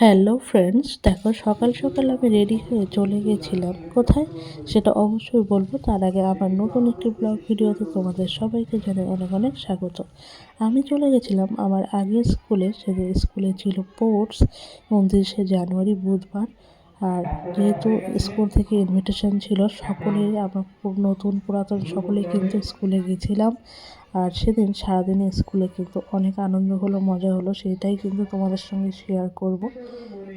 Hello friends, দেখো সকাল সকাল আমি রেডি হয়ে চলে গেছিলাম। কোথায়? সেটা অবশ্যই বলব। তার আগে আমার নতুন একটি ব্লগ ভিডিওতে তোমাদের সবাইকে জানাই অনেক অনেক স্বাগত। আমি চলে গেছিলাম আমার আগের স্কুলে, সেদিন স্কুলে ছিল স্পোর্টস, উনত্রিশে জানুয়ারি, বুধবার। আর যেহেতু স্কুল থেকে ইনভিটেশন ছিল, সকলেই আমার নতুন, পুরাতন সকলেই কিন্তু স্কুলে গেছিলাম। আর সেদিন সারাদিনে স্কুলে কিন্তু অনেক আনন্দ হলো, মজা হলো, সেটাই কিন্তু তোমাদের সঙ্গে শেয়ার করব।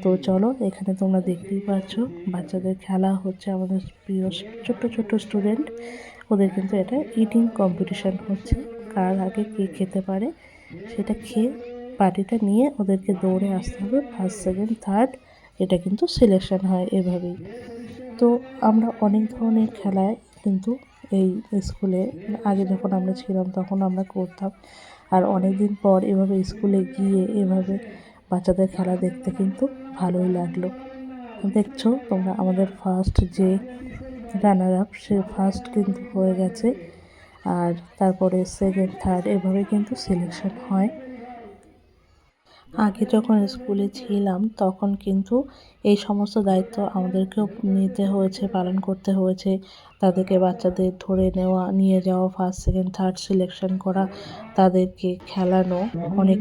তো চলো, এখানে তোমরা দেখতেই পাচ্ছ, বাচ্চাদের খেলা হচ্ছে আমাদের প্রিয় ছোট্ট ছোট্ট স্টুডেন্ট ওদের কিন্তু এটা ইটিং কম্পিটিশান হচ্ছে, কার আগে কে খেতে পারে, সেটা খেয়ে পার্টিটা নিয়ে ওদেরকে দৌড়ে আসতে হবে ফার্স্ট সেকেন্ড থার্ড এটা কিন্তু সিলেকশন হয় এভাবেই। তো আমরা অনেক ধরনের খেলায় কিন্তু এই স্কুলে, আগে যখন আমরা ছিলাম তখন আমরা করতাম। আর অনেক দিন পর এভাবে স্কুলে গিয়ে এভাবে বাচ্চাদের খেলা দেখতে কিন্তু ভালোই লাগল। দেখছ তোমরা, আমাদের ফার্স্ট যে রানার আপ সে ফার্স্ট কিন্তু হয়ে গেছে। আর তারপরে সেকেন্ড থার্ড এভাবে কিন্তু সিলেকশন হয়। আগে যখন স্কুলে ছিলাম, তখন কিন্তু এই সমস্ত দায়িত্ব আমাদেরকেও নিতে হয়েছে, পালন করতে হয়েছে। তাদেরকে বাচ্চাদের ধরে নেওয়া, নিয়ে যাওয়া ফার্স্ট সেকেন্ড থার্ড সিলেকশন করা, তাদেরকে খেলানো, অনেক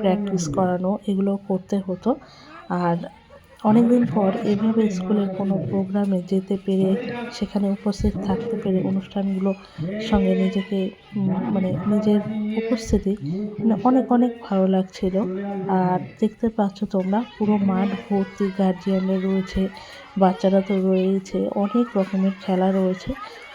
প্র্যাকটিস করানো, এগুলো করতে হতো। আর অনেক দিন পর এভাবে স্কুলের কোনো প্রোগ্রামে যেতে পেরে, সেখানে উপস্থিত থাকতে পেরে অনুষ্ঠানগুলো সঙ্গে নিজেকে মানে নিজের উপস্থিতি মানে অনেক অনেক ভালো লাগছিল। আর দেখতে পাচ্ছ তোমরা, পুরো মাঠ ভর্তি গার্জিয়ানরা রয়েছে, বাচ্চারা তো রয়েছে, অনেক রকমের খেলা রয়েছে।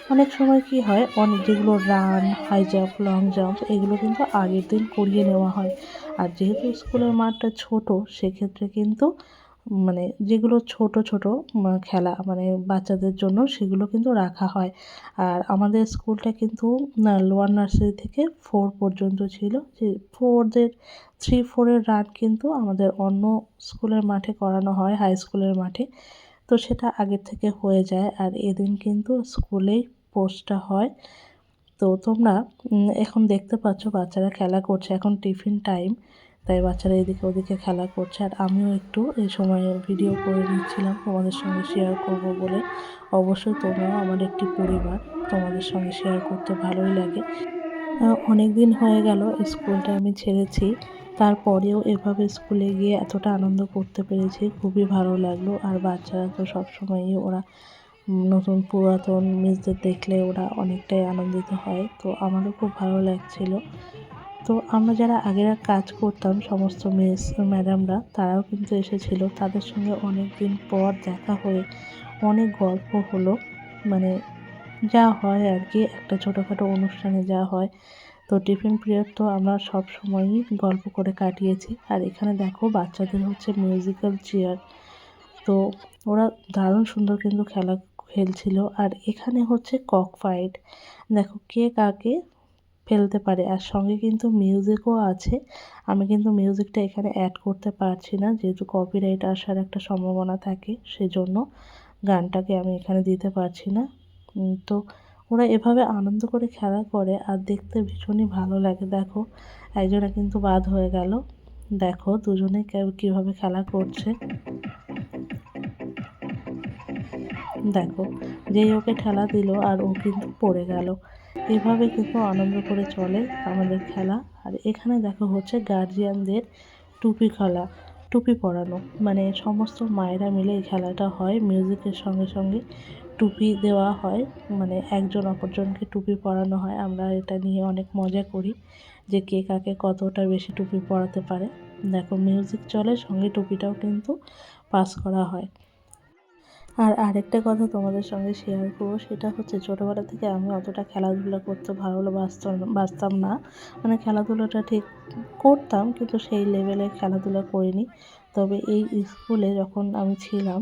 অনেক সময় কি হয়, অনেক যেগুলো run high jump long jump এগুলো কিন্তু আগের দিন করিয়ে নেওয়া হয়। আর যেহেতু স্কুলের মাঠটা ছোট, সেক্ষেত্রে কিন্তু মানে যেগুলো ছোট ছোট খেলা মানে বাচ্চাদের জন্য সেগুলো কিন্তু রাখা হয়। আর আমাদের স্কুলটা কিন্তু লোয়ার নার্সারি থেকে ফোর পর্যন্ত ছিল। যে ফোরদের থ্রি ফোরের রান কিন্তু আমাদের অন্য স্কুলের মাঠে করানো হয় হাই স্কুলের মাঠে। তো সেটা আগের থেকে হয়ে যায় আর এদিন কিন্তু স্কুলেই পোস্টটা হয়। তো তোমরা এখন দেখতে পাচ্ছ বাচ্চারা খেলা করছে। এখন টিফিন টাইম তাই বাচ্চারা এদিকে ওদিকে খেলা করছে। আর আমিও একটু এই সময়ে ভিডিও করে নিচ্ছিলাম তোমাদের সঙ্গে শেয়ার করব বলে। অবশ্যই তোমরাও আমার একটি পরিবার, তোমাদের সঙ্গে শেয়ার করতে ভালোই লাগে। অনেক দিন হয়ে গেল, স্কুলটা আমি ছেড়েছি। তারপরেও এভাবে স্কুলে গিয়ে এতটা আনন্দ করতে পেরেছি, খুবই ভালো লাগল। আর বাচ্চারা তো সবসময়ই ওরা নতুন পুরাতন মিসদের দেখলে ওরা অনেকটাই আনন্দিত হয়। তো আমারও খুব ভালো লাগছিল। তো আমরা যারা আগেরা কাজ করতাম, সমস্ত মিস ম্যাডামরা তারাও কিন্তু এসেছিল। তাদের সঙ্গে অনেক দিন পর দেখা হয়ে অনেক গল্প হলো। মানে যা হয় আর কি একটা ছোটোখাটো অনুষ্ঠানে যা হয়। তো টিফিন পিরিয়ড তো আমরা সব সময়ই গল্প করে কাটিয়েছি। আর এখানে দেখো, বাচ্চাদের হচ্ছে মিউজিক্যাল চেয়ার তো ওরা দারুণ সুন্দর কিন্তু খেলা খেলছিল। আর এখানে হচ্ছে কক ফাইট দেখো কে কাকে ফেলতে পারে। আর সঙ্গে কিন্তু মিউজিকও আছে। আমি কিন্তু মিউজিকটা এখানে অ্যাড করতে পারছি না। যেহেতু কপিরাইট আসার একটা সম্ভাবনা থাকে, সেজন্য গানটাকে আমি এখানে দিতে পারছি না। তো ওরা এভাবে আনন্দ করে খেলা করে, আর দেখতে ভীষণই ভালো লাগে। দেখো, একজনে কিন্তু বাদ হয়ে গেল। দেখো, দুজনে কীভাবে খেলা করছে। দেখো, যেই ওকে ঠেলা দিল, আর ও কিন্তু পড়ে গেল। এভাবে কিন্তু আনন্দ করে চলে আমাদের খেলা। আর এখানে দেখো হচ্ছে গার্জিয়ানদের টুপি খেলা, টুপি পরানো। মানে সমস্ত মায়েরা মিলে এই খেলাটা হয়। মিউজিকের সঙ্গে সঙ্গে টুপি দেওয়া হয়। মানে একজন অপরজনকে টুপি পরানো হয়। আমরা এটা নিয়ে অনেক মজা করি যে কে কাকে কতটা বেশি টুপি পরাতে পারে। দেখো মিউজিক চলে, সঙ্গে টুপিটাও কিন্তু পাস করা হয়। আর আরেকটা কথা তোমাদের সঙ্গে শেয়ার করব, সেটা হচ্ছে ছোটোবেলা থেকে আমি অতটা খেলাধুলা করতে ভালোবাসতাম বাসতাম না। মানে খেলাধুলাটা ঠিক করতাম, কিন্তু সেই লেভেলে খেলাধুলা করিনি। তবে এই স্কুলে যখন আমি ছিলাম,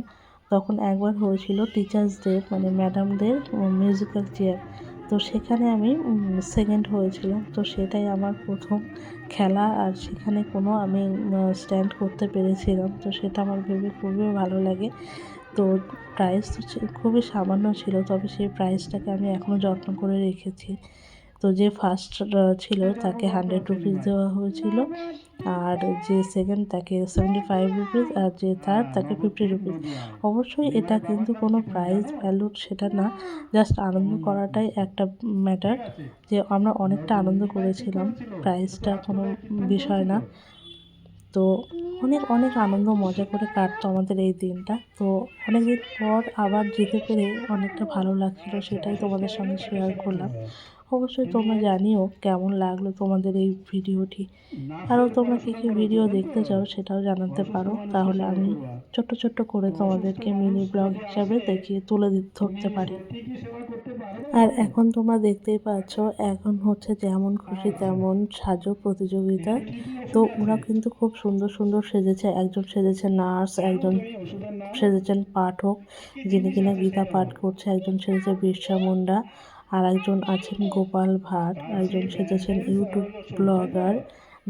তখন একবার হয়েছিল টিচার্স ডে মানে ম্যাডামদের মিউজিক্যাল চেয়ার তো সেখানে আমি সেকেন্ড হয়েছিলাম। তো সেটাই আমার প্রথম খেলা, আর সেখানে কোনো আমি স্ট্যান্ড করতে পেরেছিলাম। তো সেটা আমার ভেবে খুবই ভালো লাগে। তো প্রাইস তো খুবই সামান্য ছিল, তবে সেই প্রাইসটাকে আমি এখনও যত্ন করে রেখেছি। তো যে ফার্স্ট ছিল তাকে হান্ড্রেড রুপিস দেওয়া হয়েছিল, আর যে সেকেন্ড তাকে সেভেন্টি ফাইভ রুপিস আর যে থার্ড তাকে ফিফটি রুপিস অবশ্যই এটা কিন্তু কোনো প্রাইস ভ্যালুর সেটা না জাস্ট আনন্দ করাটাই একটা ম্যাটার যে আমরা অনেকটা আনন্দ করেছিলাম প্রাইসটা কোনো বিষয় না। তো অনেক অনেক আনন্দ, মজা করে কাটতো আমাদের এই দিনটা। তো অনেকদিন পর আবার যেতে পেরে অনেকটা ভালো লাগছিল, সেটাই তোমাদের সঙ্গে শেয়ার করলাম। অবশ্যই তোমরা জানিও কেমন লাগল তোমাদের এই ভিডিওটি। আরও তোমরা কী কী ভিডিও দেখতে চাও সেটাও জানাতে পারো। তাহলে আমি ছোট্ট ছোট্ট করে তোমাদেরকে মিনি ব্লগ হিসাবে দেখিয়ে তুলে ধরতে পারি। আর এখন তোমরা দেখতেই পাচ্ছ, এখন হচ্ছে যেমন খুশি তেমন সাজো প্রতিযোগিতা। তো ওরা কিন্তু খুব সুন্দর সুন্দর সেজেছে। একজন সেজেছে নার্স, একজন সেজেছেন পাঠক, যিনি কিনা গীতা পাঠ করছে। একজন সেজেছে বিরসা মুন্ডা, আর একজন আছেন গোপাল ভাট একজন সেজেছেন ইউটিউব ব্লগার।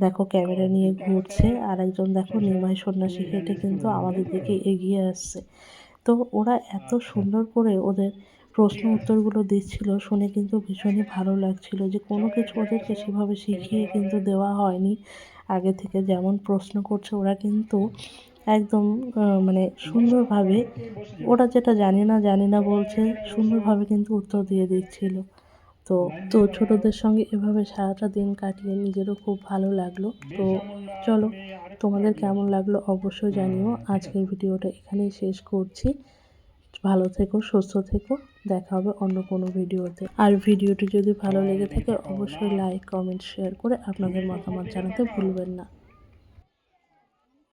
দেখো ক্যামেরা নিয়ে ঘুরছে, আর একজন দেখো নিমাই সন্ন্যাসী হেঁটে কিন্তু আমাদের দিকে এগিয়ে আসছে। তো ওরা এত সুন্দর করে ওদের প্রশ্ন উত্তরগুলো দিচ্ছিল শুনে কিন্তু ভীষণই ভালো লাগছিল যে কোনো কিছু ওদেরকে সেভাবে শিখিয়ে কিন্তু দেওয়া হয়নি। আগে থেকে যেমন প্রশ্ন করছে ওরা কিন্তু একদম মানে সুন্দরভাবে ওরা যেটা জানি না জানি না বলছে সুন্দরভাবে কিন্তু উত্তর দিয়ে দিচ্ছিল। তো তো ছোটদের সঙ্গে এভাবে সারাটা দিন কাটিয়ে নিজেরও খুব ভালো লাগল। তো চলো তোমাদের কেমন লাগল অবশ্যই জানিও। আজকের ভিডিওটা এখানেই শেষ করছি। ভালো থেকো, সুস্থ থেকো। দেখা হবে অন্য কোনো ভিডিওতে। আর ভিডিওটি যদি ভালো লেগে থাকে, অবশ্যই লাইক কমেন্ট শেয়ার করে আপনাদের মতামত জানাতে ভুলবেন না।